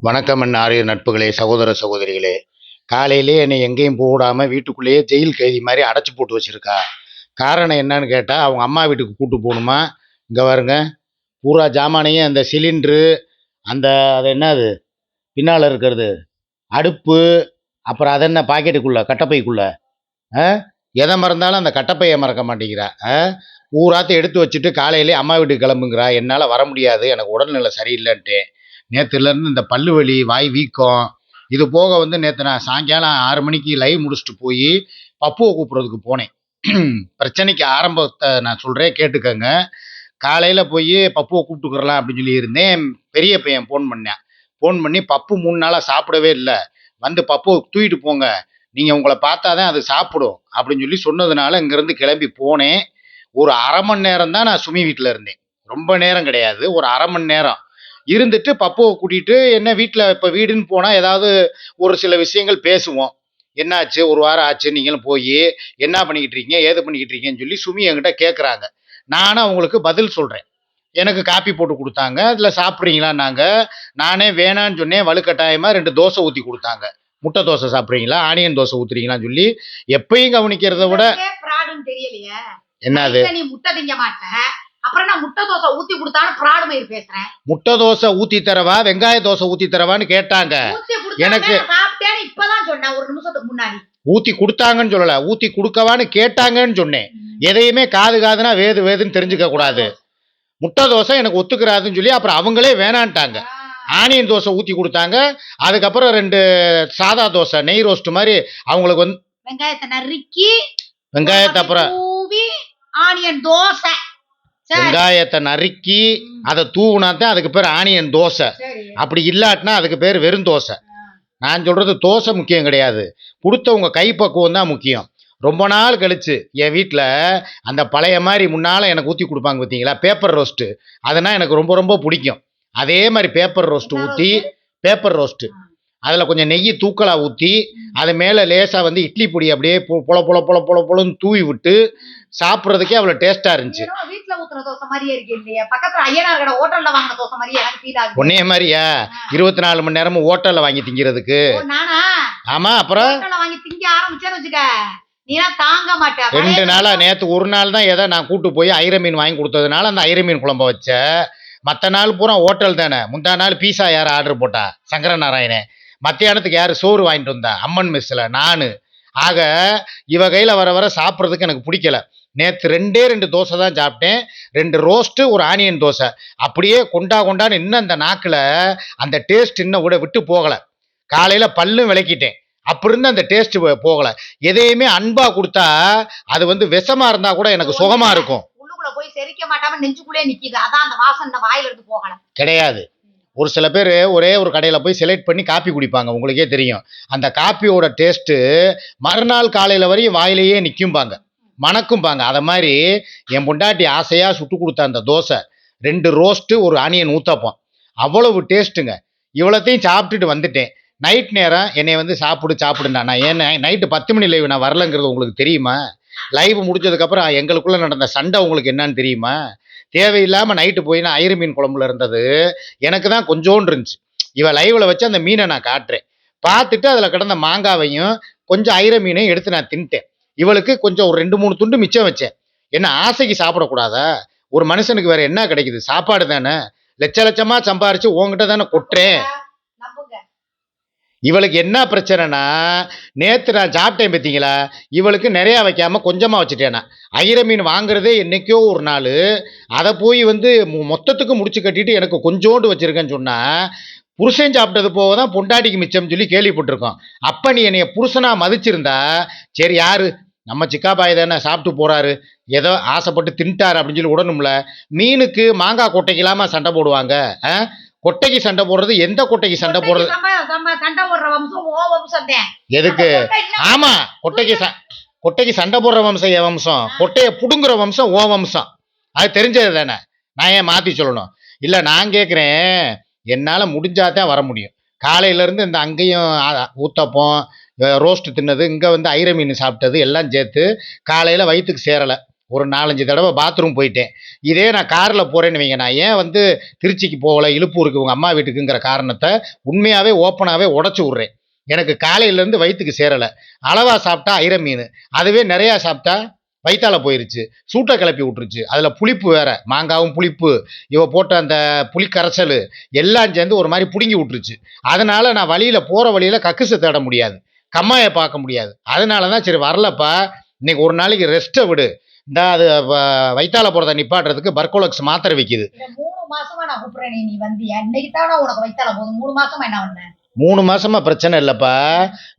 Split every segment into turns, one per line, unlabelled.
வணக்கம் என் ஆரிய நட்புகளே சகோதர சகோதரிகளே. காலையிலே என்னை எங்கேயும் போடாமல் வீட்டுக்குள்ளேயே ஜெயில் கைதி மாதிரி அடைச்சி போட்டு வச்சுருக்கா. காரணம் என்னன்னு கேட்டால் அவங்க அம்மா வீட்டுக்கு கூட்டு போகணுமா? இங்கே வருங்க பூரா ஜாமானையும் அந்த சிலிண்ட்ரு அந்த அது என்னது? பின்னால் இருக்கிறது. அடுப்பு அப்புறம் அது என்ன பாக்கெட்டுக்குள்ளே கட்டப்பைக்குள்ளே? ஆ? எதை மறந்தாலும் அந்த கட்டப்பையை மறக்க மாட்டேங்கிறா. ஆ? எடுத்து வச்சுட்டு காலையிலே அம்மா வீட்டுக்கு கிளம்புங்கிறா. என்னால் வர முடியாது. எனக்கு உடல்நிலை சரியில்லைன்ட்டு நேற்றுலேருந்து இந்த பல்லு வலி வாய் வீக்கம் இது போக வந்து நேற்று நான் சாயங்காலம் ஆறு மணிக்கு லைவ் முடிச்சுட்டு போய் பப்புவை கூப்பிட்றதுக்கு போனேன். பிரச்சனைக்கு ஆரம்பத்தை நான் சொல்கிறேன் கேட்டுக்கங்க. காலையில் போய் பப்புவை கூப்பிட்டுக்கிறலாம் அப்படின்னு சொல்லி இருந்தேன். பெரிய பையன் ஃபோன் பண்ணேன். ஃபோன் பண்ணி பப்பு மூணு நாளாக சாப்பிடவே இல்லை. வந்து பப்புவை தூக்கிட்டு போங்க. நீங்கள் உங்களை பார்த்தா தான் அது சாப்பிடும். அப்படின்னு சொல்லி சொன்னதுனால இங்கேருந்து கிளம்பி போனேன். ஒரு அரை மணி நேரம் தான் நான் சுமி வீட்டில் இருந்தேன். ரொம்ப நேரம் கிடையாது. ஒரு அரை மணி நேரம். இருந்துட்டு பப்புவை கூட்டிகிட்டு என்ன வீட்டில் இப்போ வீடுன்னு போனால் ஏதாவது ஒரு சில விஷயங்கள் பேசுவோம். என்னாச்சு? ஒரு வாரம் ஆச்சு. நீங்களும் போய் என்ன பண்ணிக்கிட்டு இருக்கீங்க? ஏது பண்ணிக்கிட்டு இருக்கீங்கன்னு சொல்லி சுமி என்கிட்ட கேட்குறாங்க நானும் அவங்களுக்கு பதில் சொல்கிறேன் எனக்கு காப்பி போட்டு கொடுத்தாங்க. அதில் சாப்பிட்றீங்களான்னாங்க நானே வேணான்னு சொன்னேன். வலுக்கட்டாயமாக ரெண்டு தோசை ஊற்றி கொடுத்தாங்க. முட்டை தோசை சாப்பிட்றீங்களா? ஆனியன் தோசை ஊற்றுறீங்களான்னு சொல்லி எப்பயும் கவனிக்கிறத விட என்னது?
முட்டை திங்க மாட்ட. அப்புறம் நான் முட்டை தோசை ஊத்தி கொடுத்தாலும் ஃப்ராடு மயிர் பேசுறேன்.
முட்டை தோசை ஊற்றி தரவா? வெங்காய தோசை ஊற்றி தரவான்னு கேட்டாங்க.
ஊத்தி
எனக்கு-
சாப்பிட்டேன்னு இப்பதான் சொன்னேன் ஒரு நிமிஷத்துக்கு முன்னாடி.
ஊற்றி கொடுத்தாங்கன்னு சொல்லலை ஊற்றி கொடுக்கவான்னு கேட்டாங்கன்னு சொன்னேன். எதையுமே காது காதுனா வேது வேதுன்னு தெரிஞ்சுக்க கூடாது. முட்டை தோசை எனக்கு ஒத்துக்கிறாதுன்னு சொல்லி அப்புறம் அவங்களே வேணான்ட்டாங்க. ஆனியன் தோசை ஊற்றி கொடுத்தாங்க. அதுக்கப்புறம் ரெண்டு சாதா தோசை நெய் ரோஸ்ட் மாதிரி அவங்களுக்கு வந்து
வெங்காயத்தை நறுக்கி
வெங்காயத்தை அப்புறம்
ஆனியன் தோசை.
வெங்காயத்தை நறுக்கி அதை தூவுனா தான் அதுக்கு பேர் ஆனியன் தோசை. அப்படி இல்லாட்டினா அதுக்கு பேர் வெறும் தோசை. நான் சொல்றது தோசை முக்கியம் கிடையாது. கொடுத்தவங்க கைப்பக்குவம் தான் முக்கியம். ரொம்ப நாள் கழிச்சு என் வீட்டில் அந்த பழைய மாதிரி முன்னால் எனக்கு ஊற்றி கொடுப்பாங்க பார்த்தீங்களா? பேப்பர் ரோஸ்ட்டு அதனால் எனக்கு ரொம்ப ரொம்ப பிடிக்கும். அதே மாதிரி பேப்பர் ரோஸ்ட்டு ஊற்றி பேப்பர் ரோஸ்ட்டு அதில் கொஞ்சம் நெய் தூக்கலாக ஊற்றி அது மேலே லேசாக வந்து இட்லி பொடி அப்படியே பொ- பொல பொல பொல பொல பொலன்னு தூவி விட்டு சாப்பிட்றதுக்கே அவ்வளோ டேஸ்ட்டாக இருந்துச்சு.
வீட்ல ஊத்துற தோசை மாதிரியே இருக்கு இல்லையா? பக்கத்துல ஐயனார் கடை ஹோட்டல்ல வாங்கின தோசை மாதிரியே எனக்கு ஃபீல் ஆகுது.
ஒன்னே மாதிரியா? இருபத்தி நாலு மணி நேரமும் ஹோட்டலில் வாங்கி திங்கிறதுக்கு.
நானா?
ஆமாம் அப்புறம்?
ஹோட்டல்ல வாங்கி திங்க ஆரம்பிச்சேன்னு வச்சுக்க. நீனா தாங்க மாட்டேன்
ரெண்டு நாளா நேத்து ஒரு நாள் தான் ஏதோ நான் கூட்டு போய் ஐர மீன் வாங்கி கொடுத்ததுனால அந்த ஐர மீன் குழம்ப வச்சேன். மற்ற நாள் பூரா ஹோட்டல் தானே. முந்தா நாள் பீஸா யார் ஆர்டர் போட்டா? சங்கர நாராயணன் மத்தியானத்துக்கு யார் சோறு வாங்கிட்டு வந்தா? அம்மன் மெஸ்ஸில். நான். ஆக இவ கையில் வர வர சாப்பிட்றதுக்கு எனக்கு பிடிக்கல. நேற்று ரெண்டே ரெண்டு தோசை தான் சாப்பிட்டேன். ரெண்டு ரோஸ்ட்டு ஒரு ஆனியன் தோசை. அப்படியே கொண்டா கொண்டான்னு இன்னும் அந்த நாக்கில் அந்த டேஸ்ட் இன்னும் விட விட்டு போகலை. காலையில் பல்லும் விளக்கிட்டேன். அப்படி இருந்து அந்த டேஸ்ட் போகலை. எதையுமே அன்பா கொடுத்தா அது வந்து விஷமா இருந்தா கூட எனக்கு சுகமா இருக்கும்.
உள்ளுக்குள்ள போய் செரிக்க மாட்டாம நெஞ்சுக்குள்ளே நிக்குது. அதான் அந்த வாசனை வாயில இருந்து போகல.
கிடையாது. ஒரு சில பேர் ஒரே ஒரு கடையில் போய் செலக்ட் பண்ணி காப்பி குடிப்பாங்க உங்களுக்கே தெரியும். அந்த காப்பியோட டேஸ்ட்டு மறுநாள் காலையில் வரையும் வாயிலேயே நிற்கும்பாங்க மணக்கும்பாங்க. அதை மாதிரி என் பொண்டாட்டி ஆசையாக சுட்டு கொடுத்த அந்த தோசை ரெண்டு ரோஸ்ட்டு ஒரு ஆனியன் ஊற்றப்போம் அவ்வளவு டேஸ்ட்டுங்க இவ்வளோத்தையும் சாப்பிட்டுட்டு வந்துட்டேன். நைட் நேரம் என்னை வந்து சாப்பிடு சாப்பிடுண்ணா நான் ஏன் நைட்டு பத்து மணி லைவ் நான் வரலங்கிறது உங்களுக்கு தெரியுமா? லைவ் முடிஞ்சதுக்கப்புறம் எங்களுக்குள்ளே நடந்த சண்டை உங்களுக்கு என்னன்னு தெரியுமா? தேவையில்லாமல் நைட்டு போய் நான் ஐரு மீன் குழம்புல இருந்தது. எனக்கு தான் கொஞ்சோண்டு இருந்துச்சு. இவ லைவில் வச்சு அந்த மீனை நான் காட்டுறேன். பார்த்துட்டு அதில் கிடந்த மாங்காவையும் கொஞ்சம் ஐர மீனையும் எடுத்து நான் தின்ட்டேன் இவளுக்கு கொஞ்சம் ஒரு ரெண்டு மூணு துண்டு மிச்சம் வச்சேன். என்ன ஆசைக்கு சாப்பிடக்கூடாதா? ஒரு மனுஷனுக்கு வேற என்ன கிடைக்குது? சாப்பாடு தானே? லட்ச லட்சமாக சம்பாரிச்சு உங்ககிட்ட தானே கொட்டுறேன். இவளுக்கு என்ன பிரச்சனைனா நேற்று நான் சாப்பிட்டேன் பார்த்தீங்களா இவளுக்கு நிறையா வைக்காமல் கொஞ்சமாக வச்சுட்டேன். ஐர மீன் வாங்குறதே என்னைக்கோ ஒரு நாள் அதை போய் வந்து மொ- மொத்தத்துக்கு முடிச்சு கட்டிட்டு எனக்கு கொஞ்சோண்டு வச்சுருக்கேன்னு சொன்னால் புருஷன் சாப்பிட்டது போக தான் பொண்டாட்டிக்கு மிச்சம்னு சொல்லி கேள்விப்பட்டிருக்கோம். அப்போ நீ என்னைய புருஷனாக மதிச்சிருந்தா சரி யார்? நம்ம சிக்காபாய் தானே சாப்பிட்டு போகிறாரு ஏதோ ஆசைப்பட்டு தின்ட்டார் அப்படின்னு சொல்லி விடணும்ல மீனுக்கு மாங்காய் கொட்டைக்கு இல்லாமல் சண்டை போடுவாங்க ஆ? கொட்டைக்கு சண்டை போடுறது எந்த கொட்டைக்கு சண்டை போடுறது?
சண்டை போடுற வம்சம் ஓ வம்சம்
எதுக்கு? ஆமா கொட்டைக்கு கொட்டைக்கு சண்டை போடுற வம்சம் என் வம்சம். கொட்டையை புடுங்குற வம்சம் ஓ வம்சம். அது தெரிஞ்சது தானே? நான் ஏன் மாத்தி சொல்லணும்? இல்ல நான் கேட்குறேன் என்னால முடிஞ்சாதான் வர முடியும். காலையில இருந்து இந்த அங்கேயும் ஊத்தப்பம் ரோஸ்ட் தின்னது இங்க வந்து ஐர மீன் சாப்பிட்டது எல்லாம் சேர்த்து காலையில வயிற்றுக்கு சேரல. ஒரு நாலஞ்சு தடவை பாத்ரூம் போயிட்டேன். இதே நான் காரில் போகிறேன்னு வைங்க நான் ஏன் வந்து திருச்சிக்கு போகல இழுப்பூருக்கு உங்கள் அம்மா வீட்டுக்குங்கிற காரணத்தை உண்மையாகவே ஓப்பனாகவே உடச்சி விட்றேன். எனக்கு காலையிலேருந்து வயிற்றுக்கு சேரலை. அளவாக சாப்பிட்டா ஐர மீன் அதுவே நிறையா சாப்பிட்டா வயிற்றால போயிருச்சு. சூட்டை கிளப்பி விட்டுருச்சு. அதில் புளிப்பு வேற மாங்காவும் புளிப்பு இவ போட்ட அந்த புளிக்கரைச்சல் எல்லாம் சேர்ந்து ஒரு மாதிரி பிடுங்கி விட்டுருச்சு. அதனால நான் வழியில் போகிற வழியில் கக்குசை தேட முடியாது. கம்மாயை பார்க்க முடியாது. அதனால தான் சரி வரலப்பா. இன்னைக்கு ஒரு நாளைக்கு ரெஸ்ட்டை விடு. இந்த அது வ- வயித்தால போகிறத நிப்பாட்டுறதுக்கு பர்கோலக்ஸ் மாத்திரை விற்கிது
மூணு மாசமா நான் கூப்பிடுறேன் நீ வந்தியா? இன்னைக்கு தானே உனக்கு வைத்தால போதும் மூணு மாசமா என்ன பண்ண?
மூணு மாசமா பிரச்சனை இல்லைப்பா.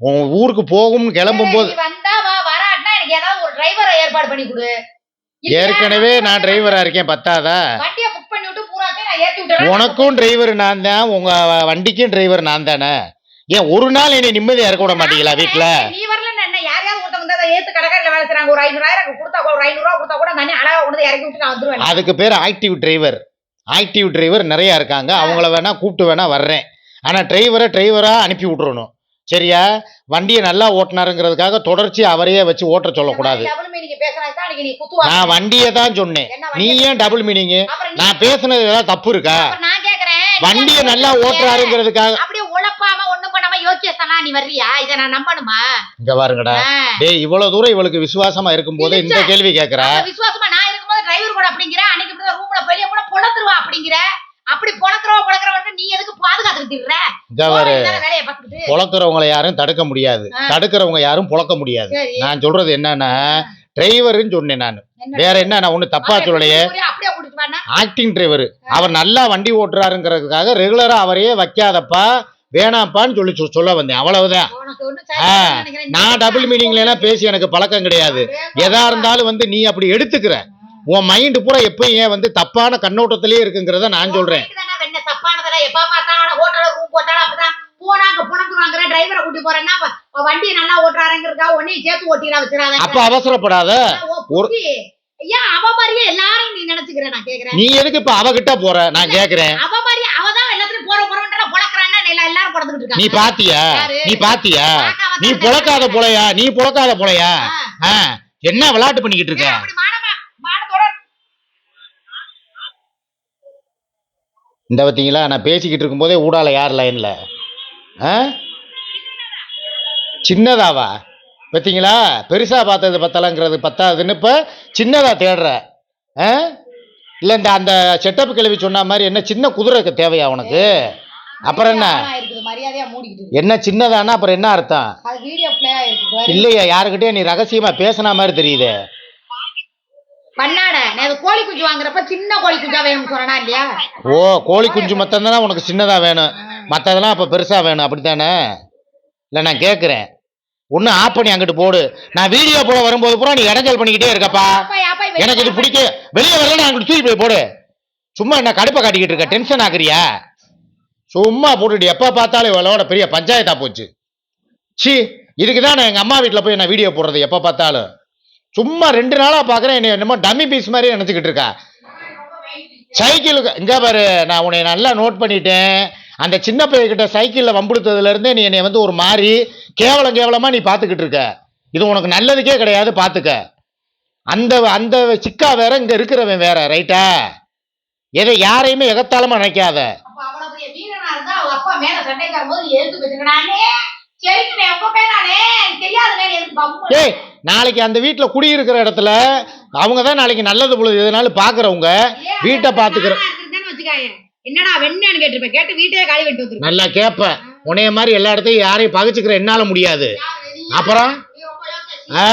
உன் ஊருக்கு போகும் கிளம்பும் போது
வந்தா வா வராட்டினா எனக்கு ஏதாவது ஒரு டிரைவரை ஏற்பாடு பண்ணி கொடு.
ஏற்கனவே நான் டிரைவரா இருக்கேன் பத்தாதா?
வண்டியை புக் பண்ணி விட்டு பூராத்தையும் நான் ஏத்தி விட்டுறேன்.
உனக்கும் டிரைவர் நான் தான் உங்க வண்டிக்கும் டிரைவர் நான் தானே? ஏன் ஒரு நாள் என்னை நிம்மதியா இருக்க விட மாட்டீங்களா வீட்டுல
நீ வரல என்ன? யாரையாவது அதை ஏத்து கடைக்காரில் வேலை செய்றாங்க. ஒரு ஐநூறாயிரம் கொடுத்தா கூட ஒரு ஐநூறு ரூபா கொடுத்தா கூட நான் அழகா கொண்டு இறக்கி விட்டு நான் வந்துருவேன்.
அதுக்கு பேர் ஆக்டிவ் டிரைவர் ஆக்டிவ் டிரைவர் நிறைய இருக்காங்க. அவங்கள வேணா கூப்பிட்டு வேணா வர்றேன். ஆனா டிரைவரை டிரைவரா அனுப்பி விட்டுறணும். சரியா? வண்டியை நல்லா ஓட்டினாருங்கிறதுக்காக தொடர்ச்சி அவரையே வச்சு ஓட்ட சொல்லக்கூடாது.
டபுள் மீனிங் பேசுறது தான் அன்னைக்கு நீ குத்துவா?
நான் வண்டியை தான் சொன்னேன். நீ ஏன் டபுள் மீனிங்
அப்புறம் நீ-
நான் பேசுனது ஏதாவது தப்பு இருக்கா?
அப்புறம் நான் கேக்குறேன்.
வண்டியை நல்லா ஓட்டுறாருங்கிறதுக்காக
யோக்கியஸ்தானா நீ வர்றியா? இத நான் நம்பணுமா?
இங்க பாருங்கடா. டேய் இவ்வளவு தூரம் இவளுக்கு விசுவாசமா இருக்கும் போதே இந்த கேள்வி கேக்குற.
விசுவாசமா நான் இருக்கும்போது டிரைவர் கூட அப்படிங்கிற அன்னைக்கு ரூம்ல வெளிய போனா பொழந்துருவா அப்படிங்கிற. அப்படி பொழக்கிறவ பொழக்கிறவங்க நீ எதுக்கு பார்த்துட்டு
பொழக்கிறவங்கள யாரும் தடுக்க முடியாது. தடுக்கிறவங்க யாரும் பொழக்க முடியாது. நான் சொல்றது என்னன்னா டிரைவர்னு சொன்னேன் நான். வேற என்ன நான் ஒண்ணு தப்பா சொல்லலையே. ஆக்டிங் டிரைவர் அவர் நல்லா வண்டி ஓட்டுறாருங்கிறதுக்காக ரெகுலரா அவரையே வைக்காதப்பா. வேணாப்பான்னு சொல்லி சொல்ல வந்தேன். அவ்வளவுதான். நான் டபுள் மீனிங்ல எல்லாம் பேசி எனக்கு பழக்கம் கிடையாது. எதா இருந்தாலும் வந்து நீ அப்படி எடுத்துக்கிற. உன் மைண்ட் பூரா எப்பயும் ஏன் வந்து தப்பான கண்ணோட்டத்திலே இருக்குங்கிறத நான் சொல்றேன்.
அப்ப?
அவசரப்படாத.
நீ
எதுக்கு இப்ப அவகிட்ட போற? நான் கேக்குறேன். நீ பாத்தியா? நீ பாத்தியா? நீ புழக்காத? போலையா? நீ புழக்காத போலையா? என்ன விளையாட்டு பண்ணிக்கிட்டு இருக்க? இந்த பார்த்தீங்களா நான் பேசிக்கிட்டு இருக்கும்போதே ஊடால யார் லைன்ல ஆ? சின்னதாவா? பார்த்தீங்களா பெருசா பார்த்தது பத்தலங்கிறது பத்தாதுன்னு இப்போ சின்னதா தேடுற. ஆ? இல்லை இந்த அந்த செட்டப் கிளவி சொன்ன மாதிரி என்ன சின்ன குதிரை தேவையா உனக்கு? அப்புறம் என்ன. என்ன சின்னதானா அப்புறம் என்ன அர்த்தம்? இல்லையா யாருக்கிட்டே நீ ரகசியமா பேசின மாதிரி தெரியுது.
பண்ணாட நான் அது கோழி குஞ்சு வாங்குறப்ப சின்ன கோழி குஞ்சா வேணும்னு சொன்னா இல்லையா?
ஓ கோழி குஞ்சு மொத்தம் தானே உனக்கு சின்னதா வேணும். மற்றதெல்லாம் அப்போ பெருசா வேணும் அப்படித்தானே? இல்லை நான் கேட்குறேன். ஒன்று ஆஃப் பண்ணி அங்கிட்டு போடு. நான் வீடியோ போட வரும்போது பூரா நீ இடைஞ்சல் பண்ணிக்கிட்டே இருக்கப்பா. எனக்கு இது பிடிக்க. வெளியே வரல நான் அங்கிட்டு தூக்கி போய் போடு. சும்மா என்ன கடுப்பை காட்டிக்கிட்டு இருக்க? டென்ஷன் ஆகுறியா சும்மா போட்டுட்டு எப்போ பார்த்தாலும் இவளோட பெரிய பஞ்சாயத்தாக போச்சு. சி இதுக்கு தான் நான் எங்கள் அம்மா வீட்டில் போய் நான் வீடியோ போடுறது எப்போ பார்த்தாலும். சும்மா ரெண்டு நாளாக பார்க்குறேன் என்னை என்னமோ டம்மி பீஸ் மாதிரி நினச்சிக்கிட்டு இருக்கா. சைக்கிளுக்கு இங்கே பாரு நான் உன்னை நல்லா நோட் பண்ணிட்டேன். அந்த சின்ன பையன்கிட்ட சைக்கிளில் வம்புடுத்ததுலேருந்தே நீ என்னை வந்து ஒரு மாதிரி கேவலம் கேவலமாக நீ பார்த்துக்கிட்டு இருக்க. இது உனக்கு நல்லதுக்கே கிடையாது பார்த்துக்க. அந்த அந்த சிக்கா வேற இங்கே இருக்கிறவன் வேற ரைட்டா எதை யாரையுமே எகத்தாலமாக நினைக்காத
அப்ப அவ்வளவு பெரிய வீரனா இருந்தா அவங்க அப்பா எழுத்து தெரியாதுனே எனக்கு பம்பு
ஏய் நாளைக்கு அந்த வீட்டில் குடியிருக்கிற இடத்துல அவங்க தான் நாளைக்கு நல்லது பொழுது எதுனாலும் பார்க்குறவங்க வீட்டை பார்த்துக்கிற
நானா இருந்திருந்தேன்னு வச்சுக்காயே. என்னடா வெண்ணன்னு கேட்டிருப்பேன். கேட்டு வீட்டையே காலி வெட்டு வந்துருப்பேன்
நல்லா கேட்பேன் உன்னைய மாதிரி எல்லா இடத்தையும் யாரையும் பகிச்சுக்கிற என்னால முடியாது. அப்புறம்? ஆ.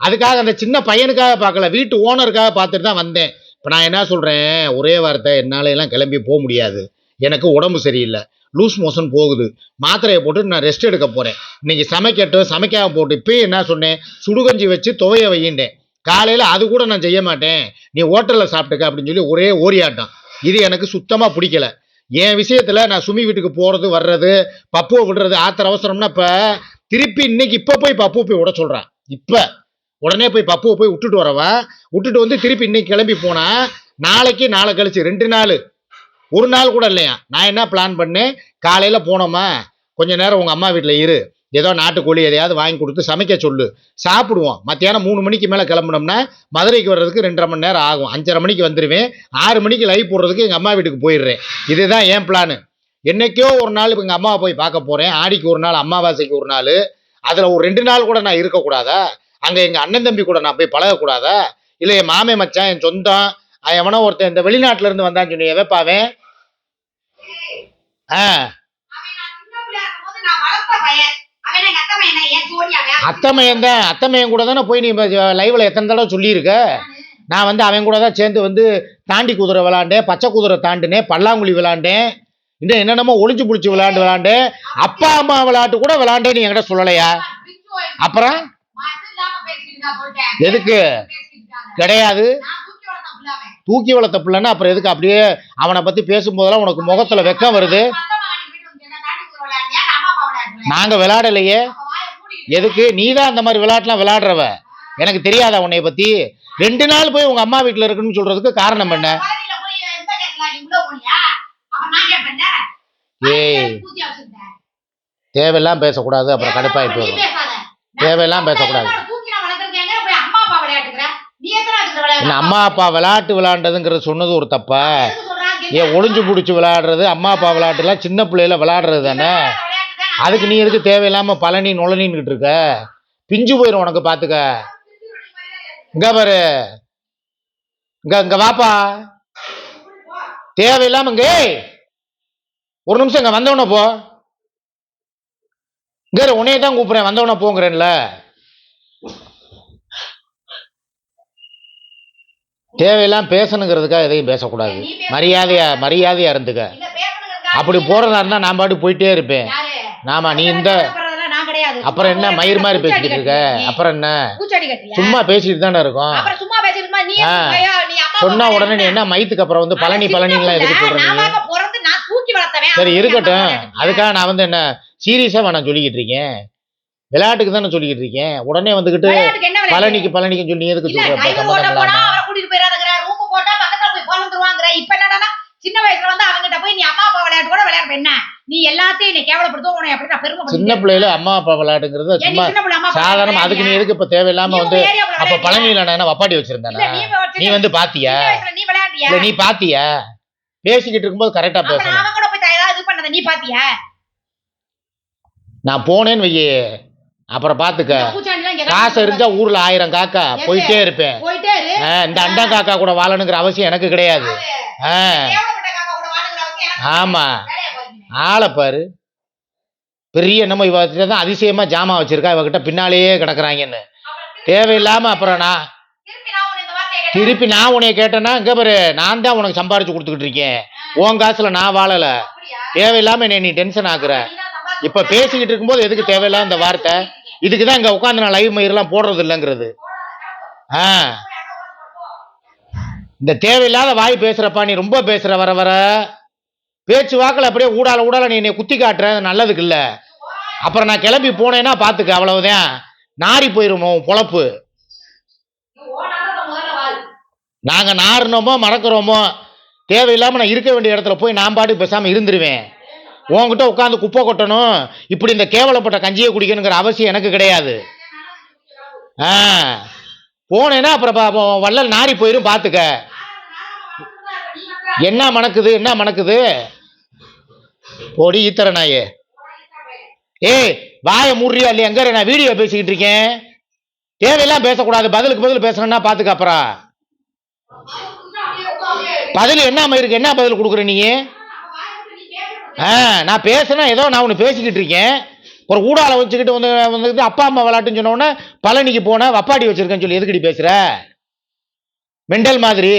அதுக்காக அந்த சின்ன பையனுக்காக பார்க்கல வீட்டு ஓனருக்காக பார்த்துட்டு தான் வந்தேன். இப்போ நான் என்ன சொல்கிறேன் ஒரே வார்த்தை என்னால எல்லாம் கிளம்பி போக முடியாது. எனக்கு உடம்பு சரியில்லை. லூஸ் மோஷன் போகுது. மாத்திரையை போட்டு நான் ரெஸ்ட் எடுக்க போகிறேன் இன்னைக்கு சமைக்கட்டும் சமைக்காம போட்டு இப்போயும் என்ன சொன்னேன்? சுடுகஞ்சி வச்சு துவைய வையின்றேன் காலையில் அது கூட நான் செய்ய மாட்டேன். நீ ஹோட்டலில் சாப்பிட்டுக்க அப்படின்னு சொல்லி ஒரே ஓரியாட்டம். இது எனக்கு சுத்தமாக பிடிக்கல. என் விஷயத்தில் நான் சுமி வீட்டுக்கு போகிறது வர்றது பப்புவை விடுறது ஆத்திர அவசரம்னா இப்போ திருப்பி இன்னைக்கு இப்போ போய் பப்பு போய் விட சொல்கிறான் இப்போ. உடனே போய் பப்புவை போய் விட்டுட்டு வரவா? விட்டுட்டு வந்து திருப்பி இன்னைக்கு கிளம்பி போனால் நாளைக்கு நாளை கழிச்சு ரெண்டு நாள். ஒரு நாள் கூட இல்லையா? நான் என்ன பிளான் பண்ணேன்? காலையில் போனோமா? கொஞ்ச நேரம் உங்கள் அம்மா வீட்டில் இரு. ஏதோ நாட்டுக்கோழி எதையாவது வாங்கி கொடுத்து சமைக்க சொல்லு. சாப்பிடுவோம். மத்தியானம் மூணு மணிக்கு மேலே கிளம்புனோம்னா மதுரைக்கு வர்றதுக்கு ரெண்டரை மணி நேரம் ஆகும். அஞ்சரை மணிக்கு வந்துடுவேன் ஆறு மணிக்கு லைவ் போடுறதுக்கு எங்கள் அம்மா வீட்டுக்கு போயிடுறேன். இதுதான் என் பிளானு என்னைக்கோ ஒரு நாள் இப்போ எங்கள் அம்மாவை போய் பார்க்க போகிறேன் ஆடிக்கு ஒரு நாள் அம்மாவாசைக்கு ஒரு நாள். அதில் ஒரு ரெண்டு நாள் கூட நான் இருக்கக்கூடாதா? அங்கே எங்கள் அண்ணன் தம்பி கூட நான் போய் பழகக்கூடாதா? இல்லை என் மாமே மச்சான் என் சொந்தம் எவனோ ஒருத்தன் இந்த வெளிநாட்டிலேருந்து வந்தான்னு சொன்னி எவப்பாவேன் அத்தமையன் தான். அத்தமையன் கூட தானே போய் நீ லைவ்ல எத்தனை தடவை சொல்லியிருக்க? நான் வந்து அவன் கூட தான் சேர்ந்து வந்து தாண்டி குதிரை விளாண்டேன் பச்சை குதிரை தாண்டினேன் பல்லாங்குழி விளாண்டேன் இன்னும் என்னென்னமோ ஒளிஞ்சு பிடிச்சி விளாண்டு விளாண்டேன் அப்பா அம்மா விளையாட்டு கூட விளாண்டேன் நீ என்கிட்ட சொல்லலையா? அப்புறம்? எதுக்கு? கிடையாது.
தூக்கி வளர்த்த
பிள்ளைன்னா அப்புறம் எதுக்கு அப்படியே அவனை பத்தி பேசும்போதெல்லாம் உனக்கு முகத்துல வெக்கம் வருது. நாங்க விளையாடலையே. எதுக்கு? நீ தான் அந்த மாதிரி விளையாட்டுலாம் விளையாடுறவ. எனக்கு தெரியாதா உன்னைய பத்தி? ரெண்டு நாள் போய் உங்க அம்மா வீட்டுல இருக்கணும்னு சொல்றதுக்கு காரணம் என்ன. ஏய். தேவையெல்லாம் பேசக்கூடாது அப்புறம் வரும்
பேசாத.
தேவையெல்லாம் பேசக்கூடாது
நான் தூக்கி நான் வளர்த்திருக்கேங்க, போய் அம்மா அப்பா விளையாட்டுக்கிற. நீ எத்தனை வயசுல விளையாடுற?
என்ன அம்மா அப்பா விளையாட்டு விளையாண்டதுங்கிறது சொன்னது ஒரு தப்பா? ஏன் ஒளிஞ்சு பிடிச்சி விளையாடுறது? அம்மா அப்பா விளையாட்டுலாம் சின்ன பிள்ளையில விளையாடுறது தானே. அதுக்கு நீ எதுக்கு தேவையில்லாம பழனி நுழனின்னுட்டு இருக்க? பிஞ்சு போயிடும் உனக்கு பாத்துக்க. இங்க பாரு. இங்க இங்க வாப்பா. தேவையில்லாம இங்க ஒரு நிமிஷம் இங்க வந்தவன போ. இங்க உன்னைய தான் கூப்பிடுறேன். வந்தவன போங்கிறேன்ல. தேவையெல்லாம் பேசணுங்கிறதுக்காக எதையும் பேசக்கூடாது.
நீ பேச-
மரியாதையா மரியாதையா இருந்துக்க. அப்படி
நீ-
போறதா இருந்தா நான் பாட்டு போயிட்டே இருப்பேன்? நாமா நீ இந்த. அப்புறம் என்ன மயிர் மாதிரி பேசிக்கிட்டு இருக்க? அப்புறம் என்ன? சும்மா பேசிட்டு தானே இருக்கோம். சொன்ன உடனே நீ என்ன? மயித்துக்கு அப்புறம் வந்து பழனி பழனிலாம் எதுக்கு
புள்ள,
சொல்ற
நான்
நீ
பார்க்க பிறந்து நான் தூக்கி வளர்த்தவன்.
சரி இருக்கட்டும். அதுக்காக நான் வந்து என்ன சீரியஸா நான் சொல்லிக்கிட்டு இருக்கேன். விளையாட்டுக்கு தானே சொல்லிக்கிட்டு இருக்கேன். உடனே வந்துகிட்டு? பழனிக்கு பழனிக்கு சொல்லி எதுக்கு சொல்ற சம்மந்தம் இல்லாம
அவரை கூட்டிட்டு போயிடாதங்கிற, room போட்டா பக்கத்துல போய் பொழந்துருவாங்கிற. இப்ப என்னடான்னா, சின்ன வயசுல வந்து அவங்கிட்ட போய் நீ அம்மா அப்பா விளையாட்டு கூட விளையாடுற என்ன? நீ எல்லாத்தையும் நீ கேவலப்படுத்தும் உன்னை எப்படி நான் பெருமை
சின்ன பிள்ளையில அம்மா அப்பா விளையாட்டுங்கிறது சும்மா சாதாரணமா அதுக்கு நீ? எதுக்கு இப்ப தேவையில்லாம வந்து அப்ப? பழனியில நான் வப்பாட்டி வச்சிருந்தேனா?
நீ
வந்து பாத்தியா?
நீ விளையாடுறியா?
இல்ல நீ பாத்தியா? பேசிக்கிட்டு இருக்கும்போது கரெக்டா பேசணும்.
அவன் கூட போய் இது பண்ணதை நீ பாத்தியா?
நான் போனேன்னு வையே. அப்புறம் பாத்துக்க. காசு இருந்தா ஊர்ல ஆயிரம் காக்கா. போயிட்டே இருப்பேன். இந்த அண்டா காக்கா கூட வாழணுங்கிற அவசியம் எனக்கு கிடையாது. ஆ,
கேவலப்பட்ட காக்கா கூட வாழுங்கிற அவசியம் எனக்கு
ஆமா.
வேலையை பாரு நீ.
ஆளை பாரு. பெரிய நம்ம இவ தான் அதிசயமா ஜாமான் வச்சிருக்கா. இவகிட்ட பின்னாலேயே கிடக்குறாங்கன்னு. தேவையில்லாம அப்புறம் நான்
திருப்பி நான் உன்னை
கேட்டேன்னா இங்க பாரு நான் தான் உனக்கு சம்பாரிச்சு கொடுத்துக்கிட்டு இருக்கேன். உன் காசுல நான் வாழல.
அப்படியா?
தேவையில்லாம என்னை நீ டென்ஷன் ஆக்குற. இப்ப பேசிக்கிட்டு இருக்கும்போது எதுக்கு தேவையில்லாம இந்த வார்த்தை? இதுக்கு தான் இங்க உட்காந்து நான் லைவ் மயிரெல்லாம் போடுறது இல்லைங்கிறது. ஆ. இந்த தேவையில்லாத வாய் பேசுகிறப்பா நீ ரொம்ப பேசுகிற வர வர. பேச்சு வாக்கில் அப்படியே ஊடால ஊடால நீ என்னை குத்தி காட்டுற நல்லதுக்கு இல்லை. அப்புறம் நான் கிளம்பி போனேன்னா பார்த்துக்க அவ்வளவுதான். நாரி போயிருமோ பொழப்பு.
நாங்கள் முதல்ல
நாறுனோமோ மறக்கிறோமோ தேவையில்லாமல் நான் இருக்க வேண்டிய இடத்துல போய் நான் பாட்டு பேசாமல் இருந்துருவேன். உன்கிட்ட உட்காந்து குப்பை கொட்டணும் இப்படி இந்த கேவலப்பட்ட கஞ்சியை குடிக்கணுங்கிற அவசியம் எனக்கு கிடையாது. ஆ. போனேன்னா அப்புறம் வள்ளல் நாரி போயிரும் பார்த்துக்க என்ன மணக்குது என்ன மணக்குது? போடி ஈத்தர நாயே. ஏய் வாயை மூடுறியா இல்லையா? எங்க நான் வீடியோ பேசிக்கிட்டு இருக்கேன். தேவையெல்லாம் பேசக்கூடாது. பதிலுக்கு பதில் பேசணும்னா பார்த்துக்க அப்புறம். பதில் என்ன இருக்கு? என்ன பதில் கொடுக்குற நீ ஆ நான் பேசுனா ஏதோ நான் ஒன்று பேசிக்கிட்டு இருக்கேன். ஒரு ஊடால வச்சுக்கிட்டு வந்து வந்துக்கிட்டு அப்பா அம்மா விளாட்டுன்னு சொன்ன உடனே பழனிக்கு போனேன் வப்பாடி வச்சுருக்கேன்னு சொல்லி எதுக்கடி பேசுகிற மெண்டல் மாதிரி.